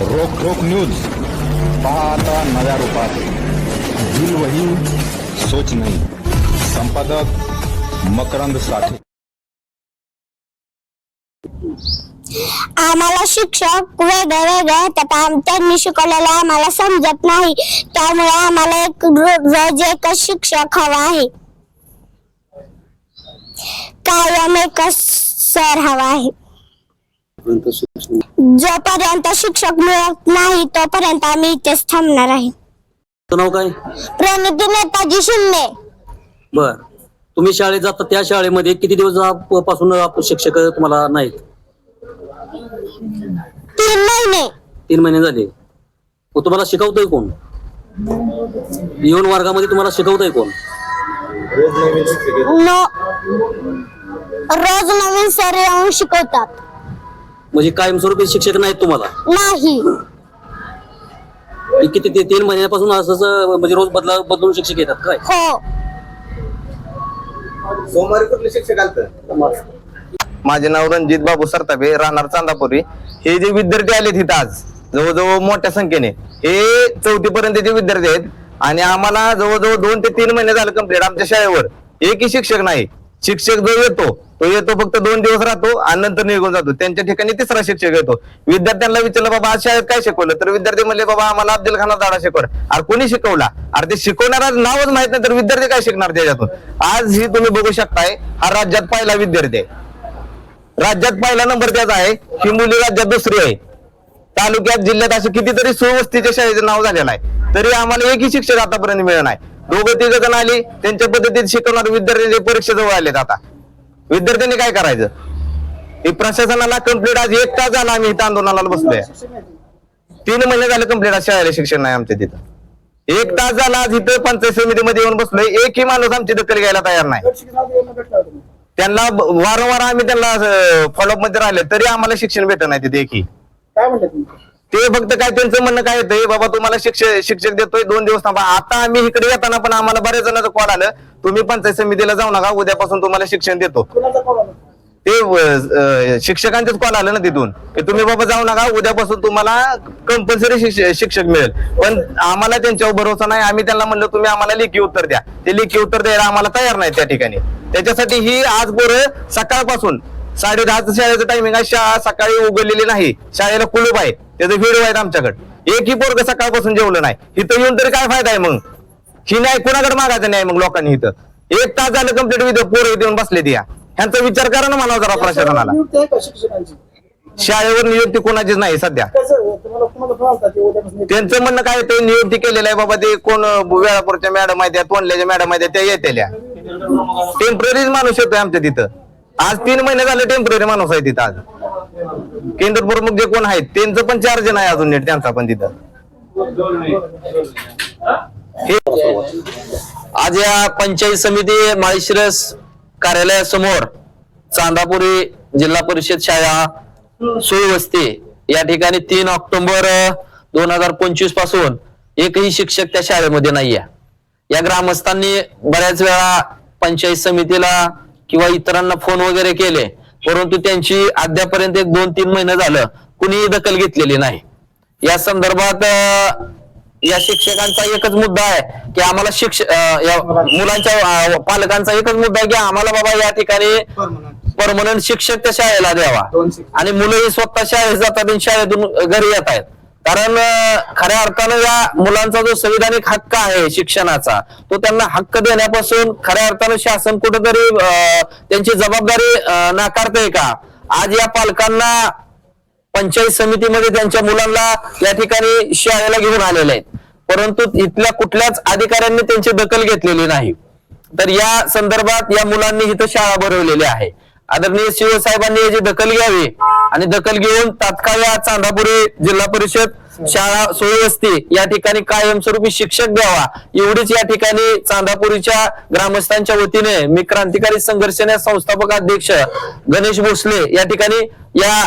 रोक रोक न्यूज पहा आता नव्या रूपात. दिल वही सोच नाही. संपादक मकरंद साठे. आम्हाला शिक्षक वेगळे वेगळे येतात आम- त्यांनी शिकवलेलं आम्हाला समजत नाही. त्यामुळे आम्हाला एक रोज एकच शिक्षक हवा आहे. कायम एकच सर हवा आहे. जोपर्यंत शिक्षक मिळत नाही तोपर्यंत आम्ही इथेच थांबणार आहे. तुझं नाव काय? प्रणिती नेताजी शिंदे. बर. तुम्ही शाळेत जाता त्या शाळेमध्ये किती दिवसपासून आप- शिक्षक तुम्हाला नाहीत? तीन महिने. तीन महिने झाले. मग तुम्हाला शिकवतोय कोण? येऊन वर्गामध्ये तुम्हाला शिकवतोय कोण? नो. रोज नवीन सर येऊन शिकवतात. म्हणजे कायमस्वरूपी शिक्षक नाहीत तुम्हाला? नाही. हे किती ते तीन महिन्यापासून असंच म्हणजे रोज बदला बदलून शिक्षक येतात काय? हो. सोमवारी कुठले शिक्षक आलत? माझे नाव रणजित बाबू सरतापे राहणार चांदापुरी. हे जे विद्यार्थी आलेत इथं आज जवळजवळ मोठ्या संख्येने हे चौथी पर्यंतचे विद्यार्थी आहेत. आणि आम्हाला जवळजवळ दोन ते तीन महिने झाले कंप्लीट आमच्या शाळेवर. एकही शिक्षक नाही. शिक्षक जो येतो तो येतो फक्त दोन दिवस राहतो आणि नंतर निघून जातो. त्यांच्या ठिकाणी तिसरा शिक्षक येतो. विद्यार्थ्यांना विचारलं बाबा आज शाळेत काय शिकवलं? तर विद्यार्थी म्हणले बाबा आम्हाला अब्दुल खाना दाडा शिकवला अरे कोणी शिकवला? अरे ते शिकवणारा नावच माहीत नाही तर विद्यार्थी काय शिकणार त्याच्यातून? आज ही तुम्ही बघू शकताय हा राज्यात पहिला विद्यार्थी आहे. राज्यात पहिला नंबर त्याचा आहे. ही मुली राज्यात दुसरी आहे. तालुक्यात जिल्ह्यात असे कितीतरी सुवस्तीच्या शाळेचं नाव झालेलं आहे. तरी आम्हाला एकही शिक्षक आतापर्यंत मिळणार नाही. दोघं तिघ जण आली त्यांच्या पद्धतीत शिकवणारे विद्यार्थी परीक्षा जवळ आलेत आता. विद्यार्थ्यांनी काय करायचं? हे प्रशासनाला कंप्लीट आज एक तास झाला आम्ही इथं आंदोलनाला बसलोय. तीन महिने झाले कंप्लीट आज शाळेला शिक्षण नाही आमच्या तिथं. एक तास झाला आज इथं पंचायत समितीमध्ये येऊन बसलोय. एकही माणूस आमची दखल घ्यायला तयार नाही. त्यांना वारंवार आम्ही त्यांना फॉलोअपमध्ये राहिले तरी आम्हाला शिक्षण भेटत नाही तिथे एकही. ते फक्त काय त्यांचं म्हणणं काय येतं बाबा तुम्हाला शिक्षक शिक्षक देतोय दोन दिवस थांबा. आता आम्ही इकडे येताना पण आम्हाला बऱ्याच जणांचा कॉल आलं. तुम्ही पंचायत समितीला जाऊ नका उद्यापासून तुम्हाला शिक्षण देतो. ते शिक्षकांचेच कॉल आलं ना तिथून. की तुम्ही बाबा जाऊ नका उद्यापासून तुम्हाला कंपल्सरी शिक्षक मिळेल. पण आम्हाला त्यांच्यावर भरोसा नाही. आम्ही त्यांना म्हणलं तुम्ही आम्हाला लेखी उत्तर द्या. ते लेखी उत्तर द्यायला आम्हाला तयार नाही त्या ठिकाणी. त्याच्यासाठी ही आज पोरं सकाळपासून साडे दहाचं शाळेचं टायमिंग आहे. शाळा सकाळी उघडलेली नाही. शाळेला कुलूप आहे. त्याचे व्हिडिओ आहेत आमच्याकडे. एकही पोरग सकाळपासून जेवलं नाही. इथं येऊन तरी काय फायदा आहे मग? ही नाही कुणाकडे मागायचं नाही मग लोकांनी इथं. एक तास झालं कंप्लीट विद्या पोरं येऊन बसले या. ह्यांचा विचार करा ना मला जरा प्रशासनाला. शाळेवर नियुक्ती कोणाचीच नाही सध्या. त्यांचं म्हणणं काय ते नियुक्ती केलेलं आहे बाबा ते कोण वेळापूरच्या मॅडम आहेत त्या तोंडल्याच्या मॅडम आहेत त्या येतेल्या. टेंपररी माणूस येतोय आमच्या तिथं. आज तीन महिने झाले टेंपररी माणूस आहे तिथं आज. केंद्र प्रमुख जे कोण आहेत त्यांचं पण चार्ज नाही अजून नीट त्यांचा पण तिथं. आज या पंचायत समिती माळशिरस कार्यालयासमोर चांदापुरी जिल्हा परिषद शाळा सुवस्ती या ठिकाणी तीन ऑक्टोबर दोन हजार पंचवीसपासून एकही शिक्षक त्या शाळेमध्ये नाहीये. या ग्रामस्थांनी बऱ्याच वेळा पंचायत समितीला किंवा इतरांना फोन वगैरे केले. परंतु त्यांची अद्यापर्यंत एक दोन तीन महिने झालं कुणीही दखल घेतलेली नाही. या संदर्भात या शिक्षकांचा एकच मुद्दा आहे की आम्हाला शिक्ष मुलांच्या पालकांचा एकच मुद्दा आहे की आम्हाला बाबा या ठिकाणी परमनंट शिक्षक त्या शाळेला द्यावा. आणि मुलंही स्वतः शाळेत जातात आणि शाळेतून घरी येत आहेत. कारण खऱ्या अर्थानं या मुलांचा जो संविधानिक हक्क आहे शिक्षणाचा तो त्यांना हक्क देण्यापासून खऱ्या अर्थानं शासन कुठेतरी अं, त्यांची जबाबदारी अं, नाकारतंय का? आज या पालकांना पंचायत समितीमध्ये त्यांच्या मुलांना या ठिकाणी शाळेला घेऊन आलेले आहेत. परंतु इथल्या कुठल्याच अधिकाऱ्यांनी त्यांची दखल घेतलेली नाही. तर या संदर्भात या मुलांनी इथं शाळा भरवलेली आहे. आदरणीय शिवसाहेबांनी याची दखल घ्यावी. आणि दखल घेऊन तात्काळ या चांदापुरी जिल्हा परिषद शाळा सुव्यवस्थी या ठिकाणी कायमस्वरूपी शिक्षक द्यावा. एवढीच या ठिकाणी चांदापुरीच्या ग्रामस्थांच्या वतीने मी क्रांतिकारी संघर्षने संस्थापक अध्यक्ष गणेश भोसले या ठिकाणी या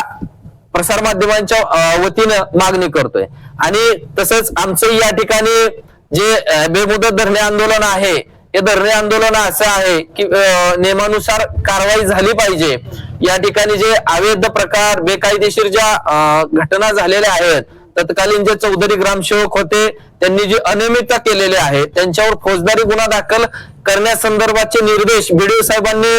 प्रसार माध्यमांच्या वतीनं मागणी करतोय. आणि तसंच आमचं या ठिकाणी जे बेमुदत धरणे आंदोलन आहे हे धरणे आंदोलन असं आहे की नियमानुसार कारवाई झाली पाहिजे. या ठिकाणी जे अवैध प्रकार बेकायदेशीर ज्या घटना झालेल्या आहेत तत्कालीन जे चौधरी ग्रामसेवक होते त्यांनी जी अनियमितता केलेली आहे त्यांच्यावर फौजदारी गुन्हा दाखल करण्यासंदर्भातचे निर्देश बीडीओ साहेबांनी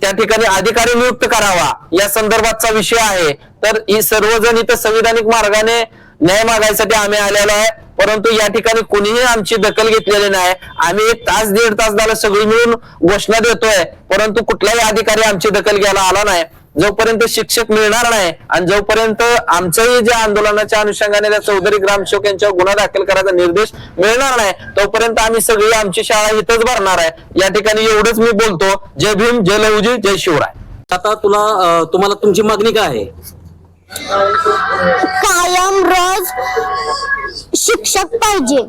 त्या ठिकाणी अधिकारी नियुक्त करावा. या संदर्भातचा विषय आहे. तर ही सर्वजण इथं संविधानिक मार्गाने न्याय मागायसाठी आम्ही आलेलो आहे. परंतु या ठिकाणी कोणीही आमची दखल घेतलेली नाही. आम्ही एक तास दीड तास झाला सगळी मिळून घोषणा देतोय. परंतु कुठलाही अधिकारी आमची दखल घ्यायला आला नाही. जोपर्यंत शिक्षक मिळणार नाही आणि जोपर्यंत आमचंही जे आंदोलनाच्या अनुषंगाने त्या चौधरी ग्रामसेवक यांच्यावर गुन्हा दाखल करायचा निर्देश मिळणार नाही तोपर्यंत आम्ही सगळी आमची शाळा इथंच भरणार आहे. या ठिकाणी एवढंच मी बोलतो. जय भीम जय लहुजी जय शिवराय. आता तुला तुम्हाला तुमची मागणी काय आहे? कायम रोज शिक्षक पाहिजे.